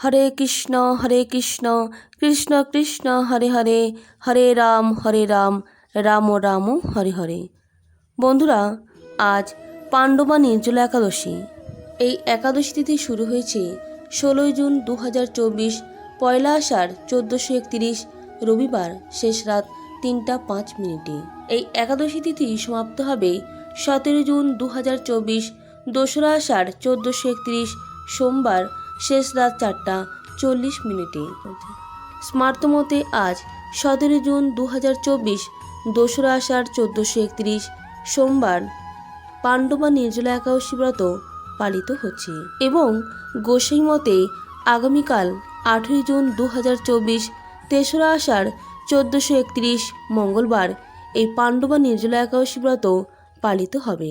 হরে কৃষ্ণ হরে কৃষ্ণ কৃষ্ণ কৃষ্ণ, হরে হরে হরে রাম হরে রাম রাম রাম হরে হরে। বন্ধুরা, আজ পাণ্ডবা নির্জলা একাদশী। এই একাদশী তিথি শুরু হয়েছে ষোলোই জুন দু হাজার চব্বিশ, পয়লা আষাঢ় চোদ্দোশো একত্রিশ, রবিবার, শেষ রাত তিনটা পাঁচ মিনিটে। এই একাদশী তিথি সমাপ্ত হবে সতেরো জুন দু হাজার চব্বিশ, দোসরা আষাঢ় চোদ্দোশো একত্রিশ, সোমবার শেষ রাত চারটা চল্লিশ মিনিটে। স্মার্তমতে আজ সতেরো জুন দু হাজার চব্বিশ, দোসরা আষাঢ় চোদ্দোশো একত্রিশ, সোমবার পাণ্ডবা নির্জলা একাদশী ব্রত পালিত হচ্ছে এবং গোসাই মতে আগামীকাল আঠেরোই জুন দু হাজার চব্বিশ, তেসরা আষাঢ় চোদ্দোশো একত্রিশ, মঙ্গলবার এই পাণ্ডবা নির্জলা একাদশী ব্রত পালিত হবে।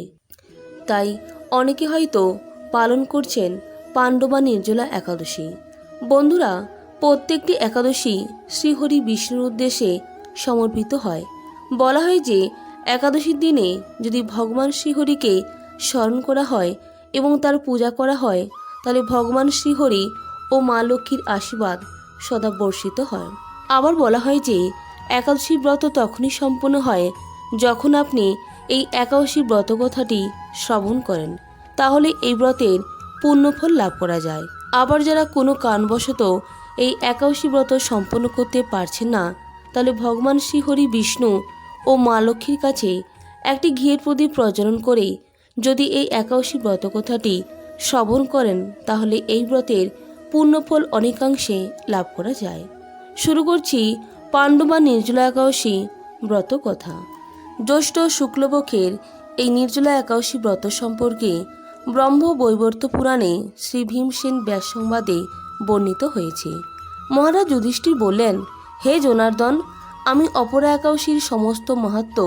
তাই অনেকে হয়তো পালন করছেন পাণ্ডবা নির্জলা একাদশী। বন্ধুরা, প্রত্যেকটি একাদশী শ্রীহরি বিষ্ণুর উদ্দেশ্যে সমর্পিত হয়। বলা হয় যে, একাদশীর দিনে যদি ভগবান শ্রীহরিকে স্মরণ করা হয় এবং তার পূজা করা হয়, তাহলে ভগবান শ্রীহরি ও মা লক্ষ্মীর আশীর্বাদ সদা বর্ষিত হয়। আবার বলা হয় যে একাদশী ব্রত তখনই সম্পন্ন হয় যখন আপনি এই একাদশী ব্রত কথাটি শ্রবণ করেন। তাহলে এই ব্রতের পুণ্যফল লাভ করা যায়। আবার যারা কোনো কারণবশত এই একাদশী ব্রত সম্পন্ন করতে পারছেন না, তাহলে ভগবান শ্রীহরি বিষ্ণু ও মা লক্ষ্মীর কাছে একটি ঘিয়ের প্রদীপ প্রজ্বলন করে যদি এই একাদশী ব্রত কথাটি শ্রবণ করেন, তাহলে এই ব্রতের পূর্ণফল অনেকাংশে লাভ করা যায়। শুরু করছি পাণ্ডবা নির্জলা একাদশী ব্রত কথা। জ্যৈষ্ঠ শুক্লপক্ষের এই নির্জলা একাদশী ব্রত সম্পর্কে ব্রহ্ম বৈবর্ত পুরাণে শ্রী ভীমসেন ব্যাস সংবাদে বর্ণিত হয়েছে। মহারাজ যুধিষ্ঠির বললেন, হে জনার্দন, আমি অপরা একাদশীর সমস্ত মাহাত্ম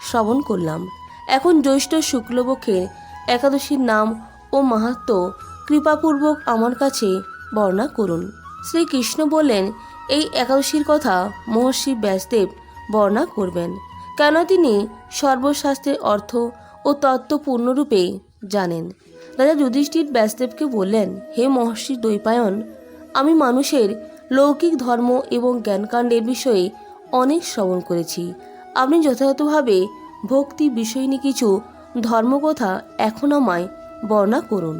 শ্রবণ করলাম। এখন জ্যৈষ্ঠ শুক্লপক্ষের একাদশীর নাম ও মাহাত্ম কৃপাপূর্বক আমার কাছে বর্ণনা করুন। শ্রীকৃষ্ণ বললেন, এই একাদশীর কথা মহর্ষি ব্যাসদেব বর্ণনা করবেন। কেন তিনি সর্বশাস্ত্রের অর্থ ও তত্ত্ব পূর্ণরূপে জানেন? রাজা যুধিষ্ঠির ব্যাসদেবকে বললেন, হে মহর্ষি দ্বৈপায়ন, আমি মানুষের লৌকিক ধর্ম এবং জ্ঞানকাণ্ডের বিষয়ে অনেক শ্রবণ করেছি। আপনি যথাযথভাবে ভক্তি বিষয়নী কিছু ধর্মকথা এখন আমায় বর্ণনা করুন।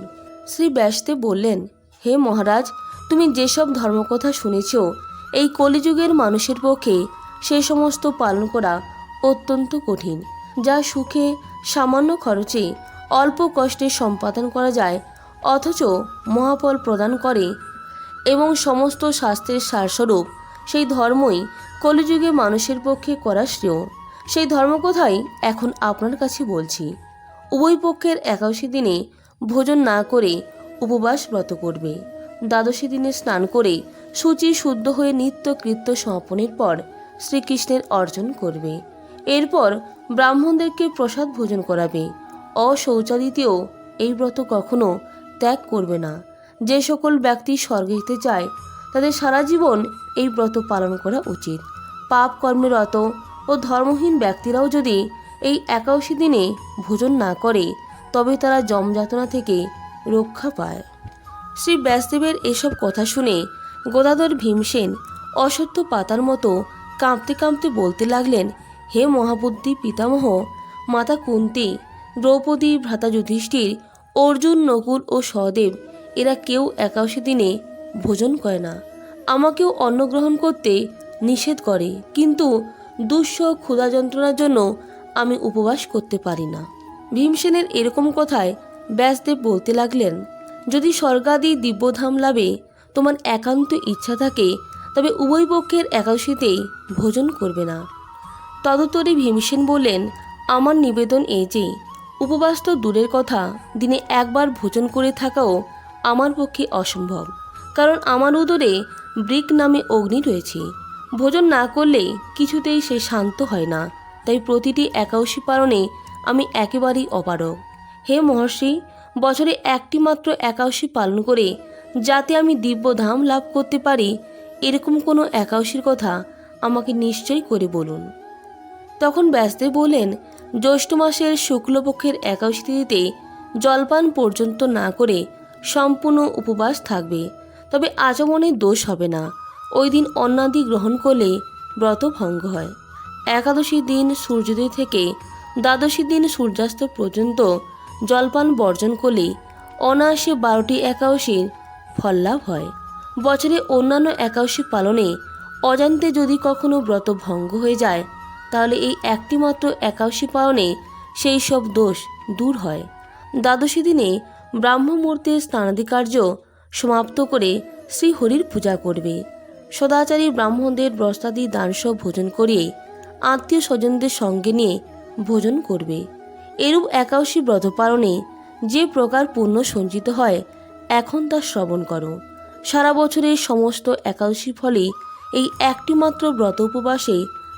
শ্রী ব্যাসদেব বললেন, হে মহারাজ, তুমি যেসব ধর্মকথা শুনেছ, এই কলিযুগের মানুষের পক্ষে সে সমস্ত পালন করা অত্যন্ত কঠিন, যা সুখে সামান্য খরচে অল্প কষ্টে সম্পাদন করা যায়, অথচ মহাফল প্রদান করে এবং সমস্ত শাস্ত্রের সারস্বরূপ। সেই ধর্মই কলিযুগে মানুষের পক্ষে করা শ্রেয়। সেই ধর্মকথাই এখন আপনার কাছে বলছি। উভয় পক্ষের একাদশী দিনে ভোজন না করে উপবাস ব্রত করবে। দ্বাদশী দিনে স্নান করে সূচি শুদ্ধ হয়ে নিত্য কৃত্য সমাপনের পর শ্রীকৃষ্ণের অর্জন করবে। এরপর ব্রাহ্মণদেরকে প্রসাদ ভোজন করাবে। অশৌচাদিতেও এই ব্রত কখনো ত্যাগ করবে না। যে সকল ব্যক্তি স্বর্গে যেতে চায়, তাদের সারা জীবন এই ব্রত পালন করা উচিত। পাপ কর্মরত ও ধর্মহীন ব্যক্তিরাও যদি এই একাদশী দিনে ভোজন না করে, তবে তারা জমযাতনা থেকে রক্ষা পায়। শ্রী ব্যাসদেবের এসব কথা শুনে গোদাধর ভীমসেন অসত্য পাতার মতো কাঁপতে কাঁপতে বলতে লাগলেন, হে মহাবুদ্ধি পিতামহ, মাতা কুন্তি দ্রৌপদী ভ্রাতা যুধিষ্ঠির অর্জুন, নকুল ও সহদেব, এরা কেউ একাদশী দিনে ভোজন করে না। আমাকেও অন্ন গ্রহণ করতে নিষেধ করে, কিন্তু দুঃস ক্ষুধা যন্ত্রণার জন্য আমি উপবাস করতে পারি না। ভীমসেনের এরকম কথায় ব্যাসদেব বলতে লাগলেন, যদি স্বর্গাদি দিব্যধাম লাভে তোমার একান্ত ইচ্ছা থাকে, তবে উভয় পক্ষের একাদশীতেই ভোজন করবে না। তদুত্তরে ভীমসেন বললেন, আমার নিবেদন এই যে উপবাস তো দূরের কথা, দিনে একবার ভোজন করে থাকাও আমার পক্ষে অসম্ভব। কারণ আমার উদরে ব্রিক নামে অগ্নি রয়েছে। ভোজন না করলে কিছুতেই সে শান্ত হয় না। তাই প্রতিটি একাদশী পালনে আমি একেবারেই অপারগ। হে মহর্ষি, বছরে একটি মাত্র একাদশী পালন করে যাতে আমি দিব্যধাম লাভ করতে পারি, এরকম কোনো একাদশীর কথা আমাকে নিশ্চয় করে বলুন। তখন ব্যাসদেব বললেন জ্যৈষ্ঠ মাসের শুক্লপক্ষের একাদশী তিথিতে জলপান পর্যন্ত না করে সম্পূর্ণ উপবাস থাকবে। তবে আচমনে দোষ হবে না। ওই দিন অন্নাদি গ্রহণ করলে ব্রত ভঙ্গ হয়। একাদশী দিন সূর্যোদয় থেকে দ্বাদশী দিন সূর্যাস্ত পর্যন্ত জলপান বর্জন করলে অনায়াসে বারোটি একাদশীর ফল লাভ হয়। বছরে অন্যান্য একাদশী পালনে অজান্তে যদি কখনো ব্রত ভঙ্গ হয়ে যায় তাহলে এই একটিমাত্র একাদশী পালনে সেই সব দোষ দূর হয়। দ্বাদশী দিনে ব্রাহ্ম মুহূর্তের স্নানাদি কার্য সমাপ্ত করে শ্রীহরির পূজা করবে। সদাচারী ব্রাহ্মণদের ব্রস্তাদি দানসহ ভোজন করিয়ে আত্মীয় স্বজনদের সঙ্গে নিয়ে ভোজন করবে। এরূপ একাদশী ব্রত পালনে যে প্রকার পুণ্য সঞ্চিত হয়, এখন তা শ্রবণ করো। সারা বছরের সমস্ত একাদশী ফলে এই একটিমাত্র ব্রত উপবাসে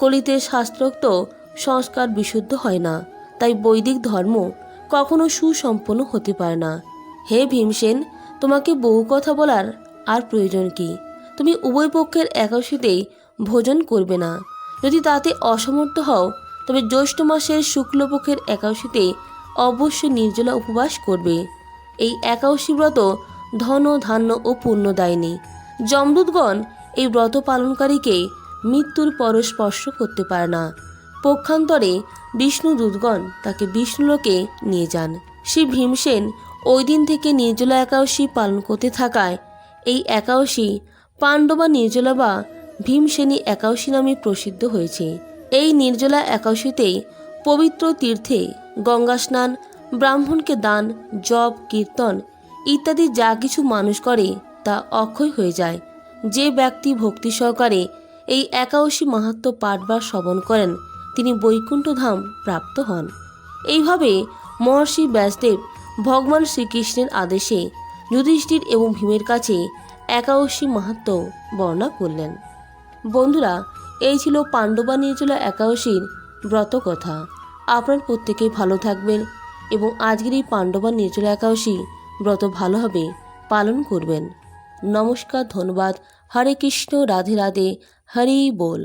কলিতে শাস্ত্রোক্ত সংস্কার বিশুদ্ধ হয় না, তাই বৈদিক ধর্ম কখনো সুসম্পন্ন হতে পারে না। হে ভীমসেন, তোমাকে বহু কথা বলার আর প্রয়োজন কি? তুমি উভয় পক্ষের একাদশীতেই ভোজন করবে না। যদি তাতে অসমর্থ হও, তবে জ্যৈষ্ঠ মাসের শুক্লপক্ষের একাদশীতে অবশ্যই নির্জলা উপবাস করবে। এই একাদশী ব্রত ধন, ধান্য ও পুণ্য দেয়নি। যমদূতগণ এই ব্রত পালনকারীকে মৃত্যুর পর স্পর্শ করতে পারে না। পক্ষান্তরে বিষ্ণু দূতগণ তাকে বিষ্ণুলোকে নিয়ে যান। শ্রী ভীমসেন ওই দিন থেকে নির্জলা একাদশী পালন করতে থাকায় এই একাদশী পাণ্ডবা নির্জলা বা ভীমসেনী একাদশী নামে প্রসিদ্ধ হয়েছে। এই নির্জলা একাদশীতে পবিত্র তীর্থে গঙ্গা স্নান, ব্রাহ্মণকে দান, জপ, কীর্তন ইত্যাদি যা কিছু মানুষ করে তা অক্ষয় হয়ে যায়। যে ব্যক্তি ভক্তি সহকারে এই একাদশী মাহাত্ম পাঠ বা শ্রবণ করেন। তিনি বৈকুণ্ঠ ধাম প্রাপ্ত হন। এইভাবে মহর্ষি ব্যাসদেব ভগবান শ্রীকৃষ্ণের আদেশে যুধিষ্ঠির এবং ভীমের কাছে একাদশী মাহাত্ম বর্ণনা করলেন। বন্ধুরা, এই ছিল পাণ্ডবা নির্জলা একাদশীর ব্রত কথা আপনার প্রত্যেকেই ভালো থাকবেন এবং আজকের এই পাণ্ডবা নির্জলা একাদশী ব্রত ভালোভাবে পালন করবেন। নমস্কার, ধন্যবাদ। হরে কৃষ্ণ রাধে রাধে হরি বল।